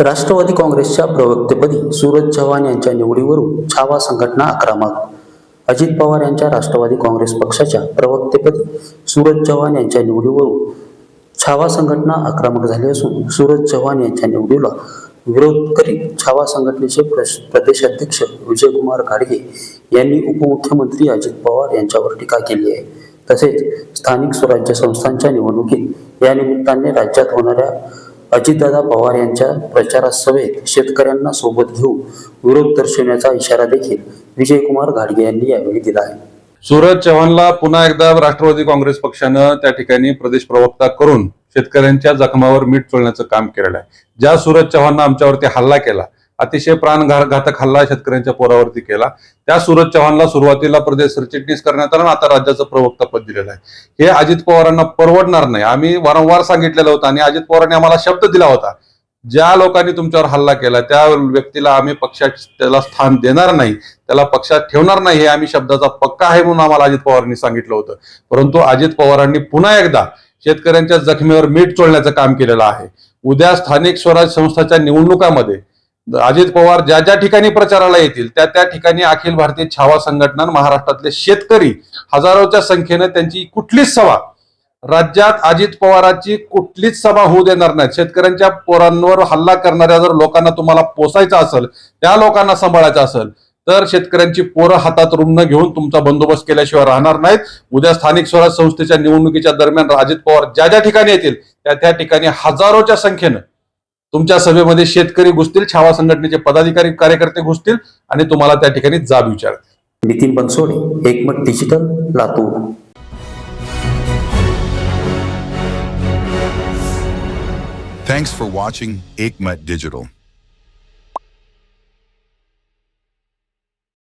राष्ट्रवादी काँग्रेसच्या प्रवक्तेपदी सूरज चव्हाण यांच्या निवडीवरून छावा संघटना आक्रमक. अजित पवार यांच्या राष्ट्रवादी काँग्रेस पक्षाच्या प्रवक्तेपदी सूरज चव्हाण यांच्या निवडीवरून छावा संघटना आक्रमक झाली असून सूरज चव्हाण यांच्या निवडीला विरोध करीत छावा संघटनेचे प्रश- प्रदेशाध्यक्ष विजयकुमार घाडगे यांनी उपमुख्यमंत्री अजित पवार यांच्यावर टीका केली आहे. तसेच स्थानिक स्वराज्य संस्थांच्या निवडणुकीत या निमित्ताने राज्यात होणाऱ्या अजितदादा पवार यांच्या प्रचारसभेत शेतकऱ्यांना सोबत घेऊन विरोध दर्शवण्याचा इशारा देखील विजयकुमार घाडगे यांनी यावेळी दिला आहे. सूरज चव्हाणला पुन्हा एकदा राष्ट्रवादी काँग्रेस पक्षानं त्या ठिकाणी प्रदेश प्रवक्ता करून शेतकऱ्यांच्या जखमावर मीठ चोळण्याचं काम केलेलं आहे. ज्या सूरज चव्हाणनं आमच्यावरती हल्ला केला अतिशय प्राणघातक हल्ला शेतकऱ्यांच्या पोरावरती केला. त्या सूरज चव्हाणला सुरुवातीला प्रदेश सरचिटणीस करण्यात आला आता राज्याचं प्रवक्ता पद दिलेलं आहे. हे अजित पवारांना परवडणार नाही. आम्ही वारंवार सांगितलेलं होतं आणि अजित पवारांनी आम्हाला शब्द दिला होता. ज्या लोकांनी तुमच्यावर हल्ला केला त्या व्यक्तीला आम्ही पक्षात त्याला स्थान देणार नाही. त्याला पक्षात ठेवणार नाही हे आम्ही शब्दाचा पक्का आहे म्हणून आम्हाला अजित पवारांनी सांगितलं होतं. परंतु अजित पवारांनी पुन्हा एकदा शेतकऱ्यांच्या जखमीवर मीठ चोळण्याचं काम केलेलं आहे. उद्या स्थानिक स्वराज संस्थाच्या निवडणुकामध्ये अजित पवार ज्या ज्या ठिकाणी प्रचाराला येतील त्या त्या ठिकाणी अखिल भारतीय छावा संघटना महाराष्ट्रातले शेतकरी हजारोच्या संख्येनं त्यांची कुठलीच सभा राज्यात अजित पवारांची कुठलीच सभा होऊ देणार नाही शेतकऱ्यांच्या पोरांवर हल्ला करणाऱ्या जर लोकांना तुम्हाला पोसायचं असेल त्या लोकांना सांभाळायचं असेल तर शेतकऱ्यांची पोरं हातात रुग्ण घेऊन तुमचा बंदोबस्त केल्याशिवाय राहणार नाहीत. उद्या स्थानिक स्वराज संस्थेच्या निवडणुकीच्या दरम्यान अजित पवार ज्या ज्या ठिकाणी येतील त्या त्या ठिकाणी हजारोच्या संख्येनं तुमच्या सभेमध्ये शेतकरी घुसतील छावा संघटनेचे पदाधिकारी कार्यकर्ते घुसतील आणि तुम्हाला त्या ठिकाणी जाब विचारतील Nitin Bansode Ekmat digital Latur Thanks for watching Aikmat Digital.